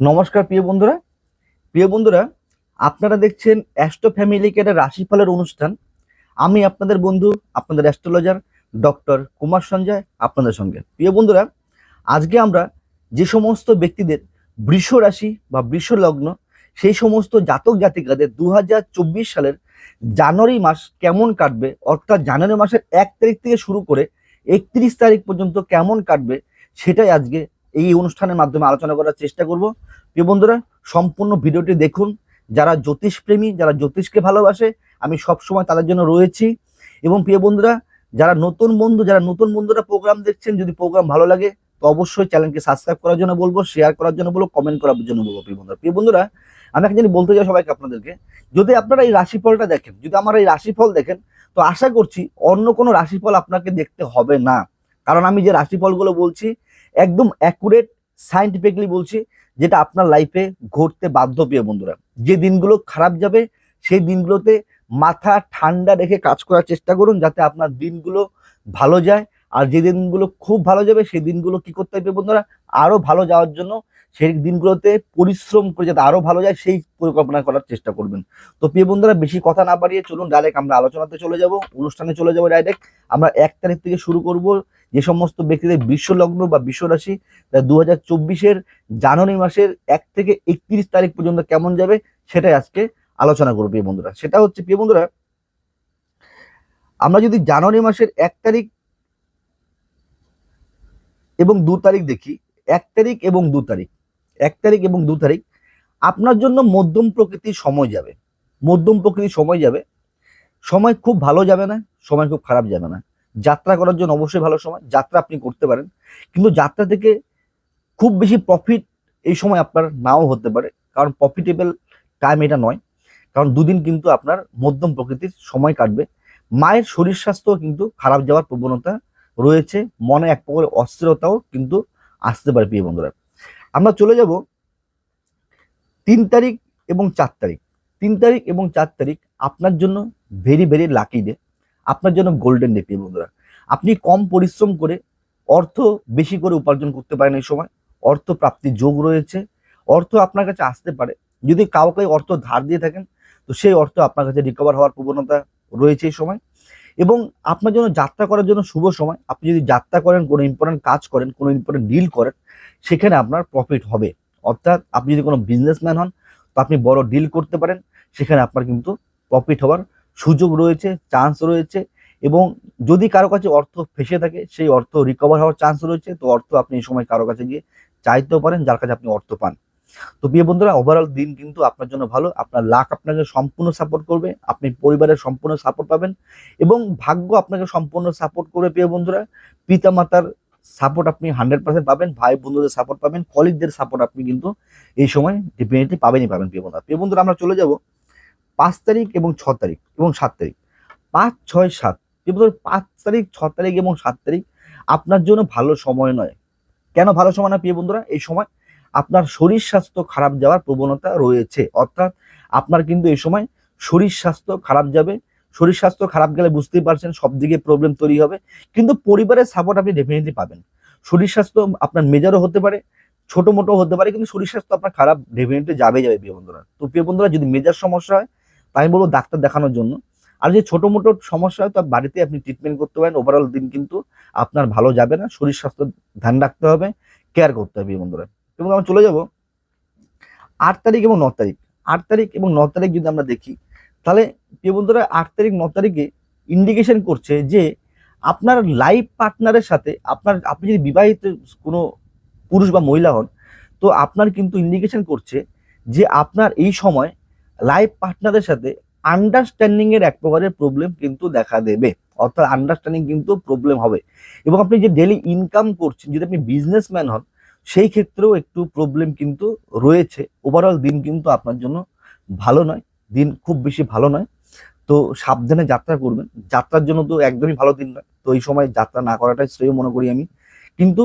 নমস্কার প্রিয় বন্ধুরা। প্রিয় বন্ধুরা, আপনারা দেখছেন অ্যাস্ট্রো ফ্যামিলি কেয়ারের রাশিফলের অনুষ্ঠান। আমি আপনাদের বন্ধু, আপনাদের অ্যাস্ট্রোলজার ডক্টর কুমার সঞ্জয় আপনাদের সঙ্গে। প্রিয় বন্ধুরা, আজকে আমরা যে সমস্ত ব্যক্তিদের বৃষ রাশি বা বৃষ লগ্ন, সেই সমস্ত জাতক জাতিকাদের দু হাজার চব্বিশ সালের জানুয়ারি মাস কেমন কাটবে, অর্থাৎ জানুয়ারি মাসের এক তারিখ থেকে শুরু করে একত্রিশ তারিখ পর্যন্ত কেমন কাটবে, সেটাই আজকে এই অনুষ্ঠানের মাধ্যমে আলোচনা করার চেষ্টা করব। প্রিয় বন্ধুরা, সম্পূর্ণ ভিডিওটি দেখুন। যারা জ্যোতিষ প্রেমী যারা জ্যোতিষকে ভালোবাসে, আমি সব সময় তাদের জন্য রয়েছি। এবং প্রিয় বন্ধুরা, যারা নতুন বন্ধু, যারা নতুন বন্ধুরা প্রোগ্রাম দেখছেন, যদি প্রোগ্রাম ভালো লাগে, তো অবশ্যই চ্যানেলকে সাবস্ক্রাইব করার জন্য বলব শেয়ার করার জন্য বলব কমেন্ট করার জন্য বলব, প্রিয় বন্ধুরা। প্রিয় বন্ধুরা, আমি একটা জিনিস বলতে চাই সবাইকে আপনাদেরকে। যদি আপনারা এই রাশিফলটা দেখেন, যদি আমার এই রাশিফল দেখেন, তো আশা করছি অন্য কোনো রাশিফল আপনাকে দেখতে হবে না। কারণ আমি যে রাশিফলগুলো বলছি একদম অ্যাকুরেট সাইন্টিফিকলি বলছি, যেটা আপনার লাইফে ঘটতে বাধ্য প্রিয় বন্ধুরা। যে দিনগুলো খারাপ যাবে, সেই দিনগুলোতে মাথা ঠান্ডা রেখে কাজ করার চেষ্টা করুন যাতে আপনার দিনগুলো ভালো যায়। আর যে দিনগুলো খুব ভালো যাবে, সেই দিনগুলো কি করতে হবে বন্ধুরা? আরও ভালো যাওয়ার জন্য সেই দিনগুলোতে পরিশ্রম করে যাতে আরও ভালো যায়, সেই পরিকল্পনা করার চেষ্টা করবেন। তো প্রিয় বন্ধুরা, বেশি কথা না বাড়িয়ে চলুন ডাইরেক্ট আমরা আলোচনাতে চলে যাব, অনুষ্ঠানে চলে যাব ডাইরেক্ট আমরা এক তারিখ থেকে শুরু করব যে সমস্ত ব্যক্তিদের বিশ্ব লগ্ন বা বিশ্ব রাশি দু হাজার চব্বিশের জানুয়ারি মাসের এক থেকে একত্রিশ তারিখ পর্যন্ত কেমন যাবে, সেটাই আজকে আলোচনা করব প্রিয় বন্ধুরা। সেটা হচ্ছে, প্রিয় বন্ধুরা, আমরা যদি জানুয়ারি মাসের এক তারিখ এবং দু তারিখ দেখি, এক তারিখ এবং দু তারিখ, এক তারিখ এবং দু তারিখ, আপনার জন্য মধ্যম প্রকৃতির সময় যাবে। মধ্যম প্রকৃতির সময় যাবে। সময় খুব ভালো যাবে না, সময় খুব খারাপ যাবে না। যাত্রা করার জন্য অবশ্যই ভালো সময়, যাত্রা আপনি করতে পারেন। কিন্তু যাত্রা থেকে খুব বেশি প্রফিট এই সময় আপনার নাও হতে পারে, কারণ প্রফিটেবল টাইম এটা নয়। কারণ দুদিন কিন্তু আপনার মধ্যম প্রকৃতির সময় কাটবে। মায়ের শরীর স্বাস্থ্য কিন্তু খারাপ যাওয়ার প্রবণতা রয়েছে। মনে এক প্রকার অস্থিরতাও কিন্তু আসতে পারে, প্রিয় বন্ধুরা। আমরা চলে যাব তিন তারিখ এবং চার তারিখ। তিন তারিখ এবং চার তারিখ আপনার জন্য ভেরি ভেরি লাকি ডে আপনার জন্য গোল্ডেন ডে প্রিয় বন্ধুরা। আপনি কম পরিশ্রম করে অর্থ বেশি করে উপার্জন করতে পারেন এই সময়। অর্থ প্রাপ্তির যোগ রয়েছে। অর্থ আপনার কাছে আসতে পারে। যদি কাউকে অর্থ ধার দিয়ে থাকেন, তো সেই অর্থ আপনার কাছে রিকভার হওয়ার প্রবণতা রয়েছে এই সময়। এবং আপনার জন্য যাত্রা করার জন্য শুভ সময়। আপনি যদি যাত্রা করেন, কোনো ইম্পর্টেন্ট কাজ করেন, কোনো ইম্পর্টেন্ট ডিল করেন, সেখানে আপনার প্রফিট হবে। অর্থাৎ আপনি যদি কোনো বিজনেসম্যান হন, তো আপনি বড় ডিল করতে পারেন, সেখানে আপনার কিন্তু প্রফিট হওয়ার সুযোগ রয়েছে চান্স রয়েছে এবং যদি কারও কাছে অর্থ ফেসে থাকে, সেই অর্থ রিকভার হওয়ার চান্স রয়েছে, তো অর্থ আপনি এই সময় কারও কাছে গিয়ে চাইতেও পারেন, যার কাছে আপনি অর্থ পান। তো বিয়ে বন্ধুরা ওভারঅল দিন কিন্তু আপনার জন্য ভালো। আপনার লাখ আপনাকে সম্পূর্ণ সাপোর্ট করবে, আপনি পরিবারের সম্পূর্ণ সাপোর্ট পাবেন এবং ভাগ্য আপনাকে সম্পূর্ণ সাপোর্ট করবে প্রিয় বন্ধুরা। পিতা মাতার সাপোর্ট আপনি হান্ড্রেড পার্সেন্ট পাবেন, ভাই বন্ধুদের সাপোর্ট পাবেন কলিগদের সাপোর্ট আপনি কিন্তু এই সময় ডেফিনেটলি পাবেনই পাবেন প্রিয় বন্ধুরা। প্রিয় বন্ধুরা, আমরা চলে যাব পাঁচ তারিখ এবং ছ তারিখ এবং সাত তারিখ। পাঁচ, ছয়, সাত। প্রিয় বন্ধুরা, পাঁচ তারিখ, ছ তারিখ এবং সাত তারিখ আপনার জন্য ভালো সময় নয়। কেন ভালো সময় না প্রিয় বন্ধুরা? এই সময় আপনার শরীর স্বাস্থ্য খারাপ যাওয়ার প্রবণতা রয়েছে। অর্থাৎ আপনার কিন্তু এই সময় শরীর স্বাস্থ্য খারাপ যাবে। শরীর স্বাস্থ্য খারাপ গেলে বুঝতেই পারছেন সব দিকে প্রবলেম তৈরি হবে। কিন্তু পরিবারের সাপোর্ট আপনি ডেফিনেটলি পাবেন। শরীর স্বাস্থ্য আপনার মেজারও হতে পারে ছোট মোটো হতে পারে, কিন্তু শরীর স্বাস্থ্য আপনার খারাপ ডেফিনেটলি যাবে যাবে প্রিয় বন্ধুরা। তো প্রিয় বন্ধুরা, যদি মেজার সমস্যা হয় তাই বলব ডাক্তার দেখানোর জন্য। আর যে ছোটো মোটো সমস্যা হয়, তো বাড়িতে আপনি ট্রিটমেন্ট করতে পারেন। ওভারঅল দিন কিন্তু আপনার ভালো যাবে না। শরীর স্বাস্থ্য ধ্যান রাখতে হবে কেয়ার করতে হবে বন্ধুরা। এবং আমরা চলে যাব আট তারিখ এবং ন তারিখ। আট তারিখ এবং ন তারিখ যদি আমরা দেখি, তাহলে প্রিয় বন্ধুরা, আট তারিখ, ন তারিখে ইন্ডিকেশন করছে যে আপনার লাইফ পার্টনারের সাথে আপনার, আপনি যদি বিবাহিত কোনো পুরুষ বা মহিলা হন, তো আপনার কিন্তু ইন্ডিকেশন করছে যে আপনার এই সময় লাইফ পার্টনারের সাথে আন্ডারস্ট্যান্ডিংয়ের এক প্রকারের প্রবলেম কিন্তু দেখা দেবে। অর্থাৎ আন্ডারস্ট্যান্ডিং কিন্তু প্রবলেম হবে। এবং আপনি যে ডেলি ইনকাম করছেন, যদি আপনি বিজনেসম্যান হন সেই ক্ষেত্রেও একটু প্রবলেম কিন্তু রয়েছে। ওভারঅল দিন কিন্তু আপনার জন্য ভালো নয়। দিন খুব বেশি ভালো নয়। তো সাবধানে যাত্রা করবেন। যাত্রার জন্য তো একদমই ভালো দিন নয়। তো এই সময় যাত্রা না করাটাই শ্রেয় মনে করি আমি। কিন্তু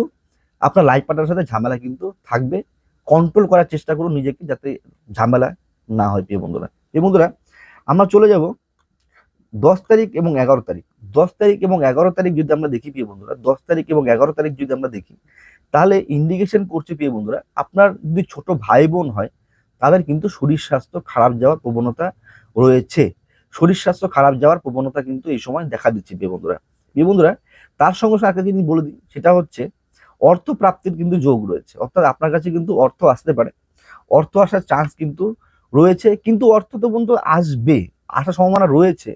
আপনার লাইফ পার্টনারের সাথে ঝামেলা কিন্তু থাকবে। কন্ট্রোল করার চেষ্টা করুন নিজেকে যাতে ঝামেলা না হয়, প্রিয় বন্ধুরা। প্রিয় বন্ধুরা, আমরা চলে যাব দশ তারিখ এবং এগারো তারিখ। দশ তারিখ এবং এগারো তারিখ যদি আমরা দেখি, প্রিয় বন্ধুরা, দশ তারিখ এবং এগারো তারিখ যদি আমরা দেখি তাহলে ইন্ডিকেশন করছে প্রিয় বন্ধুরা, আপনার যদি ছোট ভাই বোন হয়, তাদের কিন্তু শরীর স্বাস্থ্য খারাপ যাওয়ার প্রবণতা রয়েছে। শরীর স্বাস্থ্য খারাপ যাওয়ার প্রবণতা কিন্তু এই সময় দেখা দিচ্ছে প্রিয় বন্ধুরা। প্রিয় বন্ধুরা, তার সঙ্গে সঙ্গে জিনিস বলে দিই, সেটা হচ্ছে অর্থ প্রাপ্তির কিন্তু যোগ রয়েছে। অর্থাৎ আপনার কাছে কিন্তু অর্থ আসতে পারে। অর্থ আসার চান্স কিন্তু রয়েছে, কিন্তু অর্থ তো বন্ধু আসবে, আসার সম্ভাবনা রয়েছে।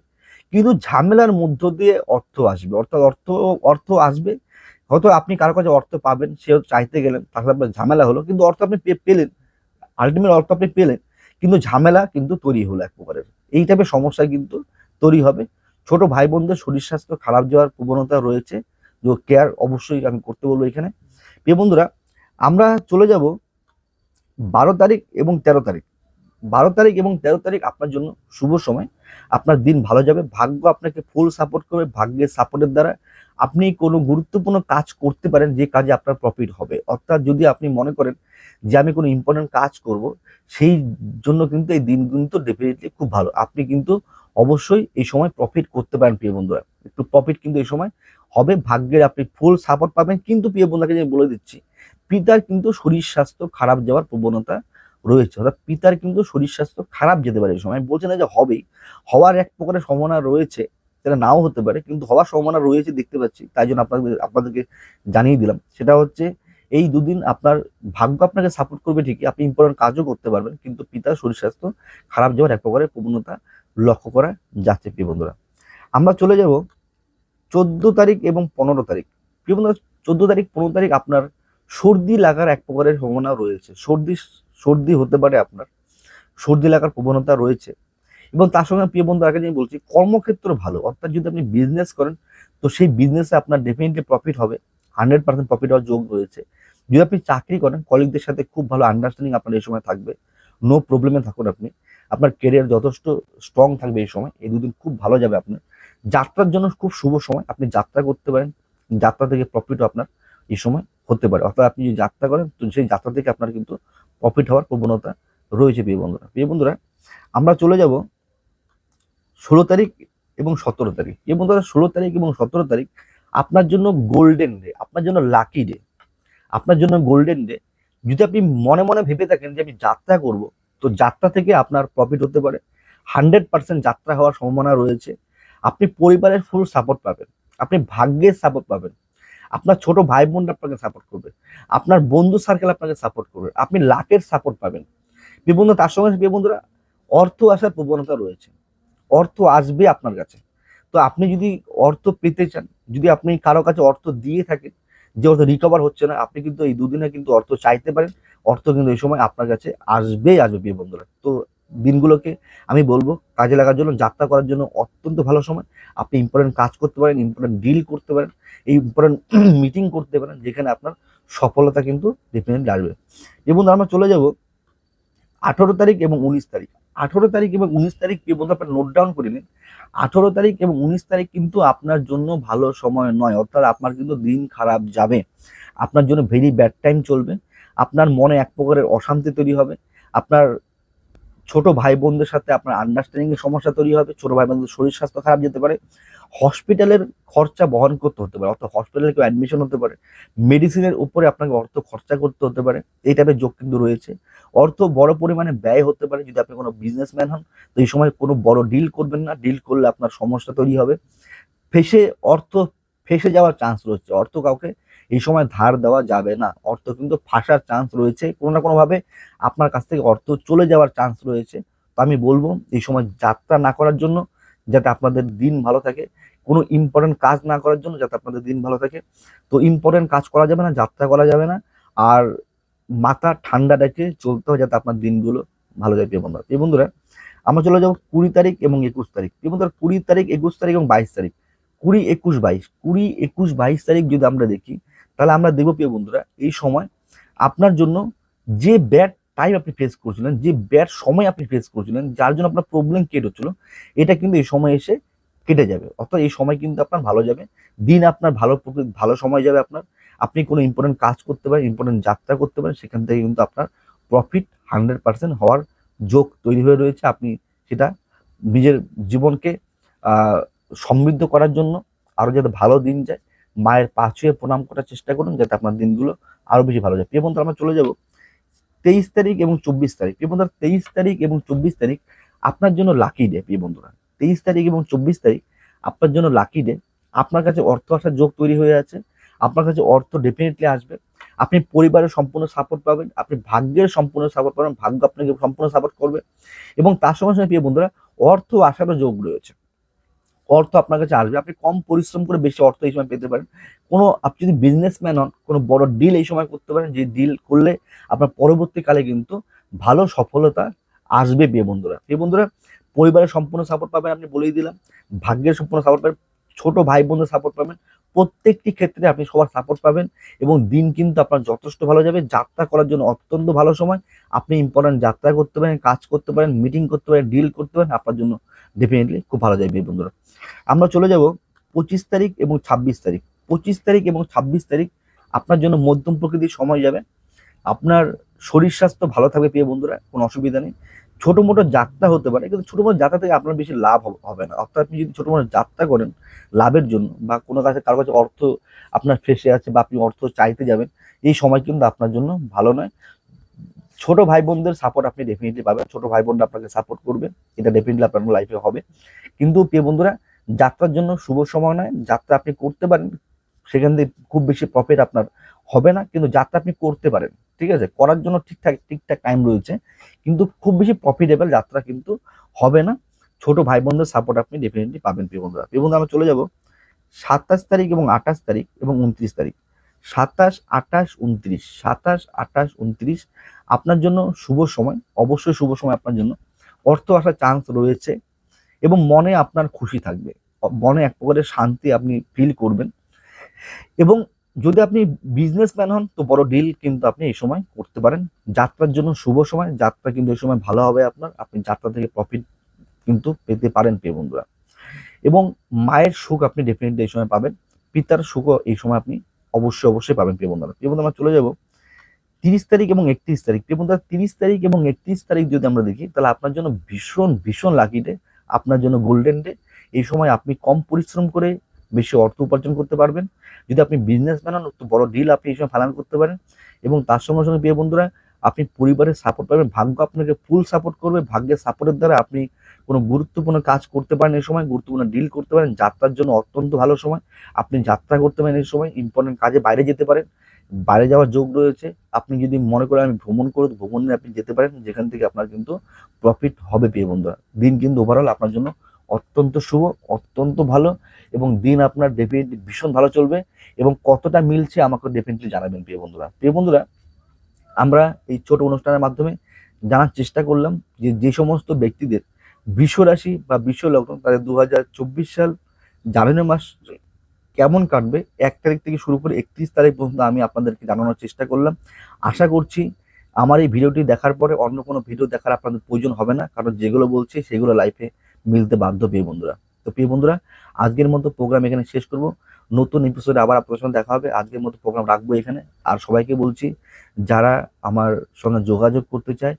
কিন্তু ঝামেলার মধ্য দিয়ে অর্থ আসবে। অর্থাৎ অর্থ অর্থ আসবে হয়তো আপনি কারও কাছে অর্থ পাবেন, সেও চাইতে গেলেন সাথে আপনার ঝামেলা হলো, কিন্তু অর্থ আপনি পেলেন। আলটিমেট অর্থ আপনি পেলেন, কিন্তু ঝামেলা কিন্তু তৈরি হলো এক প্রকারের এই টাইপের সমস্যা কিন্তু তৈরি হবে। ছোট ভাই বোনদের শরীর স্বাস্থ্য খারাপ যাওয়ার প্রবণতা রয়েছে যে কেয়ার অবশ্যই আমি করতে বলব এখানে। প্রিয় বন্ধুরা, আমরা চলে যাব বারো তারিখ এবং তেরো তারিখ। বারো তারিখ এবং তেরো তারিখ আপনার জন্য শুভ সময়। আপনার দিন ভালো যাবে, ভাগ্য আপনাকে ফুল সাপোর্ট করবে, ভাগ্যের সাপোর্টের দ্বারা। আপনি কোনো গুরুত্বপূর্ণ কাজ করতে পারেন যে কাজে আপনার প্রফিট হবে। অর্থাৎ যদি আপনি মনে করেন যে আমি কোনো ইম্পর্টেন্ট কাজ করব, সেই জন্য কিন্তু এই দিন কিন্তু ডেফিনেটলি খুব ভালো। আপনি কিন্তু অবশ্যই এই সময় প্রফিট করতে পারেন প্রিয় বন্ধুরা। একটু প্রফিট কিন্তু এই সময় হবে, ভাগ্যের আপনি ফুল সাপোর্ট পাবেন। কিন্তু প্রিয় বন্ধুকে আমি বলে দিচ্ছি, পিতার কিন্তু শরীর স্বাস্থ্য খারাপ যাওয়ার প্রবণতা রয়েছে। অর্থাৎ পিতার কিন্তু শরীর স্বাস্থ্য খারাপ যেতে পারে এই সময়। বলছি না যে হবেই, হওয়ার এক প্রকারের সম্ভাবনা রয়েছে। সেটা নাও হতে পারে, কিন্তু হওয়ার সম্ভাবনা রয়েছে দেখতে পাচ্ছি, তাই জন্য আপনাদের, আপনাদেরকে জানিয়ে দিলাম। সেটা হচ্ছে, এই দুদিন আপনার ভাগ্য আপনাকে সাপোর্ট করবে ঠিকই, আপনি ইম্পর্টেন্ট কাজও করতে পারবেন, কিন্তু পিতার শরীর স্বাস্থ্য খারাপ যাওয়ার এক প্রকারের প্রবণতা লক্ষ্য করা যাচ্ছে, প্রিয় বন্ধুরা। আমরা চলে যাব চোদ্দ তারিখ এবং পনেরো তারিখ। প্রিয় বন্ধুরা, চোদ্দ তারিখ, পনেরো তারিখ আপনার সর্দি লাগার এক প্রকারের সম্ভাবনা রয়েছে। সর্দি সর্দি হতে পারে আপনার। সর্দি লাগার প্রবণতা রয়েছে। এবং তার সঙ্গে প্রিয় বন্ধু আগে আমি বলছি, কর্মক্ষেত্র ভালো। অর্থাৎ যদি আপনি বিজনেস করেন, তো সেই বিজনেসে আপনার ডেফিনেটলি প্রফিট হবে। হান্ড্রেড পার্সেন্ট প্রফিট হওয়ার যোগ রয়েছে। যদি আপনি চাকরি করেন কলিগদের সাথে খুব ভালো আন্ডারস্ট্যান্ডিং আপনার এই সময় থাকবে। নো প্রবলেমে থাকুন আপনি। আপনার কেরিয়ার যথেষ্ট স্ট্রং থাকবে এই সময়। এই দুদিন খুব ভালো যাবে আপনার। যাত্রার জন্য খুব শুভ সময়। আপনি যাত্রা করতে পারেন। যাত্রা থেকে প্রফিটও আপনার এই সময় হতে পারে। অর্থাৎ আপনি যদি যাত্রা করেন, তো সেই যাত্রা থেকে আপনার কিন্তু প্রফিট হওয়ার প্রবণতা রয়েছে প্রিয় বন্ধুরা। প্রিয় বন্ধুরা, আমরা চলে যাব ষোলো তারিখ এবং সতেরো তারিখ। এই বন্ধুরা, ষোলো তারিখ এবং সতেরো তারিখ আপনার জন্য গোল্ডেন ডে আপনার জন্য লাকি ডে আপনার জন্য গোল্ডেন ডে যদি আপনি মনে মনে ভেবে থাকেন যে আমি যাত্রা করব, তো যাত্রা থেকে আপনার প্রফিট হতে পারে। হান্ড্রেড পার্সেন্ট যাত্রা হওয়ার সম্ভাবনা রয়েছে। আপনি পরিবারের ফুল সাপোর্ট পাবেন। আপনি ভাগ্যের সাপোর্ট পাবেন। আপনার ছোট ভাই বোন আপনাকে সাপোর্ট করবে। আপনার বন্ধু সার্কেল আপনাকে সাপোর্ট করবে। আপনি লাকের সাপোর্ট পাবেন। বিভিন্ন তার সঙ্গে বন্ধুরা, অর্থ আসার প্রবণতা রয়েছে। অর্থ আসবে আপনার কাছে। তো আপনি যদি অর্থ পেতে চান, যদি আপনি কারও কাছে অর্থ দিয়ে থাকেন, যে অর্থ রিকভার হচ্ছে না, আপনি কিন্তু এই দুদিনে কিন্তু অর্থ চাইতে পারেন, অর্থ কিন্তু এই সময় আপনার কাছে আসবেই আসবে প্রিয় বন্ধুরা। তো দিনগুলোকে আমি বলব, কাজে লাগার জন্য, যাত্রা করার জন্য অত্যন্ত ভালো সময়। আপনি ইম্পর্টেন্ট কাজ করতে পারেন ইম্পর্টেন্ট ডিল করতে পারেন, এই ইম্পর্টেন্ট মিটিং করতে পারেন, যেখানে আপনার সফলতা কিন্তু ডেফিনেটলি আসবে। এবং আমরা চলে যাব আঠেরো তারিখ এবং উনিশ তারিখ। আঠেরো তারিখ এবং উনিশ তারিখ কি বলতে আপনার নোট ডাউন করে নিন। আঠেরো তারিখ এবং উনিশ তারিখ কিন্তু আপনার জন্য ভালো সময় নয়, অর্থাৎ আপনার কিন্তু দিন খারাপ যাবে। আপনার জন্য ভেরি ব্যাড টাইম চলবে। আপনার মনে এক প্রকারের অশান্তি তৈরি হবে। আপনার ছোট ভাই বোনদের সাথে আপনার আন্ডারস্ট্যান্ডিং এর সমস্যা তৈরি হবে। ছোট ভাই বোনদের শরীর স্বাস্থ্য খারাপ যেতে পারে। হসপিটালের খরচা বহন করতে হতে পারে, অর্থাৎ হসপিটালে কেউ অ্যাডমিশন হতে পারে মেডিসিনের উপরে আপনাকে অর্থ খরচা করতে হতে পারে, এই টাইপের যোগ কিন্তু রয়েছে। অর্থ বড় পরিমাণে ব্যয় হতে পারে যদি আপনি কোনো বিজনেসম্যান হন, তো এই সময় কোনো বড় ডিল করবেন না ডিল করলে আপনার সমস্যা তৈরি হবে। ফেসে, অর্থ ফেসে যাওয়ার চান্স রয়েছে, অর্থ কাউকে এই সময় ধার দেওয়া যাবে না, অর্থ কিন্তু ফাঁসার চান্স রয়েছে, কোনো না কোনোভাবে আপনার কাছ থেকে অর্থ চলে যাওয়ার চান্স রয়েছে। তো আমি বলব, এই সময় যাত্রা না করার জন্য যাতে আপনাদের দিন ভালো থাকে। কোনো ইম্পর্টেন্ট কাজ না করার জন্য যাতে আপনাদের দিন ভালো থাকে। তো ইম্পর্টেন্ট কাজ করা যাবে না, যাত্রা করা যাবে না। আর মাথা ঠান্ডা রেখে চলতে হয় যাতে আপনার দিনগুলো ভালো যায়। প্রিয় বন্ধুরা প্রিয় বন্ধুরা, আমরা চলে যাব কুড়ি তারিখ এবং একুশ তারিখ। প্রিয় বন্ধুরা, কুড়ি তারিখ, একুশ তারিখ এবং বাইশ তারিখ। কুড়ি, একুশ, বাইশ। কুড়ি, একুশ, বাইশ তারিখ যদি আমরা দেখি, তাহলে আমরা দেখব প্রিয় বন্ধুরা, এই সময় আপনার জন্য যে ব্যাড টাইম আপনি ফেস করছিলেন, যে ব্যাড সময় আপনি ফেস করছিলেন, যার জন্য আপনার প্রবলেম ক্রিয়েট হচ্ছিল, এটা কিন্তু এই সময় এসে কেটে যাবে। অর্থাৎ এই সময় কিন্তু আপনার ভালো যাবে। দিন আপনার ভালো ভালো সময় যাবে আপনার। আপনি কোনো ইম্পর্টেন্ট কাজ করতে পারেন ইম্পর্টেন্ট যাত্রা করতে পারেন, সেখান থেকে কিন্তু আপনার প্রফিট হান্ড্রেড পার্সেন্ট হওয়ার যোগ তৈরি হয়ে রয়েছে। আপনি সেটা নিজের জীবনকে সমৃদ্ধ করার জন্য আরও যাতে ভালো দিন যায়, মায়ের পা ছুঁয়ে প্রণাম করার চেষ্টা করুন, যাতে আপনার দিনগুলো আরও বেশি ভালো যায়। প্রিয় বন্ধু আমরা চলে যাব তেইশ তারিখ এবং চব্বিশ তারিখ। প্রিয় বন্ধুরা, তেইশ তারিখ এবং চব্বিশ তারিখ আপনার জন্য লাকি ডে প্রিয় বন্ধুরা। তেইশ তারিখ এবং চব্বিশ তারিখ আপনার জন্য লাকি ডে আপনার কাছে অর্থ আসার যোগ তৈরি হয়ে আছে। আপনার কাছে অর্থ ডেফিনেটলি আসবে। আপনি পরিবারের সম্পূর্ণ সাপোর্ট পাবেন। আপনি ভাগ্যের সম্পূর্ণ সাপোর্ট পাবেন। ভাগ্য আপনাকে সম্পূর্ণ সাপোর্ট করবে। এবং তার সঙ্গে সঙ্গে, প্রিয় বন্ধুরা, অর্থ আসারও যোগ রয়েছে। অর্থ আপনার কাছে আসবে। আপনি কম পরিশ্রম করে বেশি অর্থ এই সময় পেতে পারেন। কোনো, আপনি যদি বিজনেসম্যান হন, কোনো বড় ডিল এই সময় করতে পারেন, যে ডিল করলে আপনার পরবর্তীকালে কিন্তু ভালো সফলতা আসবে বিয়ে বন্ধুরা। বিয়ে বন্ধুরা, পরিবারের সম্পূর্ণ সাপোর্ট পাবেন, আপনি বলেই দিলাম। ভাগ্যের সম্পূর্ণ সাপোর্ট পাবেন, ছোট ভাই বোনদের সাপোর্ট পাবেন প্রত্যেকটি ক্ষেত্রে আপনি সবার সাপোর্ট পাবেন এবং দিন কিন্তু আপনার যথেষ্ট ভালো যাবে। যাত্রা করার জন্য অত্যন্ত ভালো সময়। আপনি ইম্পর্টেন্ট যাত্রা করতে পারেন, কাজ করতে পারেন মিটিং করতে পারেন ডিল করতে পারেন, আপনার জন্য ডেফিনেটলি খুব ভালো যাবে বন্ধুরা। আমরা চলে যাব পঁচিশ তারিখ এবং ছাব্বিশ তারিখ। পঁচিশ তারিখ এবং ছাব্বিশ তারিখ আপনার জন্য মধ্যম প্রকৃতির সময় যাবে। আপনার শরীর স্বাস্থ্য ভালো থাকবে প্রিয় বন্ধুরা, কোনো অসুবিধা নেই। ছোটো মোটো যাত্রা হতে পারে, কিন্তু ছোটো মোটো যাত্রা থেকে আপনার বেশি লাভ হবে না। অর্থাৎ আপনি যদি ছোটো মোটো যাত্রা করেন লাভের জন্য বা কোনো কাছে, কারও কাছে অর্থ আপনার ফেসে আছে বা আপনি অর্থ চাইতে যাবেন, এই সময় কিন্তু আপনার জন্য ভালো নয়। ছোট ভাই বোনদের সাপোর্ট আপনি ডেফিনেটলি পাবেন। ছোট ভাই বোনরা আপনাকে সাপোর্ট করবে। এটা ডেফিনেটলি আপনার লাইফে হবে। কিন্তু প্রিয় বন্ধুরা, যাত্রার জন্য শুভ সময় নয়। যাত্রা আপনি করতে পারেন, সেখান থেকে খুব বেশি প্রফিট আপনার হবে না। কিন্তু যাত্রা আপনি করতে পারেন। ঠিক আছে? করার জন্য ঠিকঠাক ঠিকঠাক টাইম রয়েছে। কিন্তু খুব বেশি প্রফিটেবল যাত্রা কিন্তু হবে না। ছোট ভাই বোনদের সাপোর্ট আপনি ডেফিনেটলি পাবেন প্রিয় বন্ধুরা। প্রিয় বন্ধু আমরা চলে যাব সাতাশ তারিখ এবং আঠাশ তারিখ এবং উনত্রিশ তারিখ। সাতাশ, আঠাশ, উনত্রিশ। সাতাশ, আঠাশ, উনত্রিশ আপনার জন্য শুভ সময়। অবশ্যই শুভ সময় আপনার জন্য। অর্থ আসার চান্স রয়েছে এবং মনে আপনার খুশি থাকবে। মনে এক প্রকারের শান্তি আপনি ফিল করবেন। এবং যদি আপনি বিজনেসম্যান হন, তো বড় ডিল কিন্তু আপনি এই সময় করতে পারেন। যাত্রার জন্য শুভ সময়, যাত্রা কিন্তু এই সময় ভালো হবে আপনার। আপনি যাত্রা থেকে প্রফিট কিন্তু পেতে পারেন, প্রিয় বন্ধুরা। এবং মায়ের সুখ আপনি ডেফিনেটলি এই সময় পাবেন। পিতার সুখও এই সময় আপনি অবশ্যই অবশ্যই পাবেন, প্রিয় বন্ধুরা। প্রিয় বন্ধু আমরা চলে যাব তিরিশ তারিখ এবং একত্রিশ তারিখ। প্রিয় বন্ধুরা, তিরিশ তারিখ এবং একত্রিশ তারিখ যদি আমরা দেখি, তাহলে আপনার জন্য ভীষণ ভীষণ লাকি ডে আপনার জন্য গোল্ডেন ডে এই সময় আপনি কম পরিশ্রম করে বেশি অর্থ উপার্জন করতে পারবেন। যদি আপনি বিজনেসম্যান হন তো বড় ডিল আপনি এই সময় ফালান করতে পারেন। এবং তার সঙ্গে সঙ্গে প্রিয় বন্ধুরা, আপনি পরিবারের সাপোর্ট পাবেন, ভাগ্য আপনাকে ফুল সাপোর্ট করবে। ভাগ্যের সাপোর্টের দ্বারা আপনি কোনো গুরুত্বপূর্ণ কাজ করতে পারেন এই সময়, গুরুত্বপূর্ণ ডিল করতে পারেন। যাত্রার জন্য অত্যন্ত ভালো সময়। আপনি যাত্রা করতে পারেন এই সময় ইম্পর্টেন্ট কাজে বাইরে যেতে পারেন। বাইরে যাওয়ার যোগ রয়েছে। আপনি যদি মনে করেন, আমি ভ্রমণ করব, ভ্রমণে আপনি যেতে পারেন, যেখান থেকে আপনার কিন্তু প্রফিট হবে প্রিয় বন্ধুরা। দিন কিন্তু ওভারঅল আপনার জন্য অত্যন্ত শুভ, অত্যন্ত ভালো এবং দিন আপনার ডেফিনেটলি ভীষণ ভালো চলবে এবং কতটা মিলছে আমাকে ডেফিনেটলি জানাবেন প্রিয় বন্ধুরা। প্রিয় বন্ধুরা, আমরা এই ছোট অনুষ্ঠানের মাধ্যমে জানার চেষ্টা করলাম যে যে সমস্ত ব্যক্তিদের বৃষ রাশি বা বিশ্ব লগ্ন তাদের দু হাজার চব্বিশ সাল জানুয়ারি মাস কেমন কাটবে, এক তারিখ থেকে শুরু করে একত্রিশ তারিখ পর্যন্ত আমি আপনাদেরকে জানানোর চেষ্টা করলাম। আশা করছি আমার এই ভিডিওটি দেখার পরে অন্য কোনো ভিডিও দেখার আপনাদের প্রয়োজন হবে না, কারণ যেগুলো বলছি সেগুলো লাইফে মিলতে বাধ্য প্রিয় বন্ধুরা। তো প্রিয় বন্ধুরা, আজকের মতো প্রোগ্রাম এখানে শেষ করব। নতুন এপিসোডে আবার আপনাদের সঙ্গে দেখা হবে। আজকের মতো প্রোগ্রাম রাখব এখানে। আর সবাইকে বলছি, যারা আমার সঙ্গে যোগাযোগ করতে চায়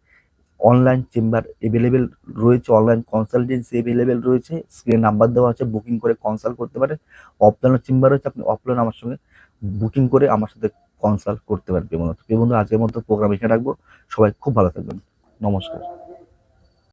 অনলাইন চেম্বার এভেলেবেল রয়েছে অনলাইন কনসালটেন্সি এভেলেবেল রয়েছে স্ক্রিনে নাম্বার দেওয়া আছে বুকিং করে কনসাল্ট করতে পারে। অফলাইনের চেম্বার রয়েছে আপনি অফলাইন আমার সঙ্গে বুকিং করে আমার সাথে কনসাল্ট করতে প্রিয় বন্ধু প্রিয় বন্ধু আজকের মতো প্রোগ্রাম এখানে রাখব। সবাই খুব ভালো থাকবেন। নমস্কার।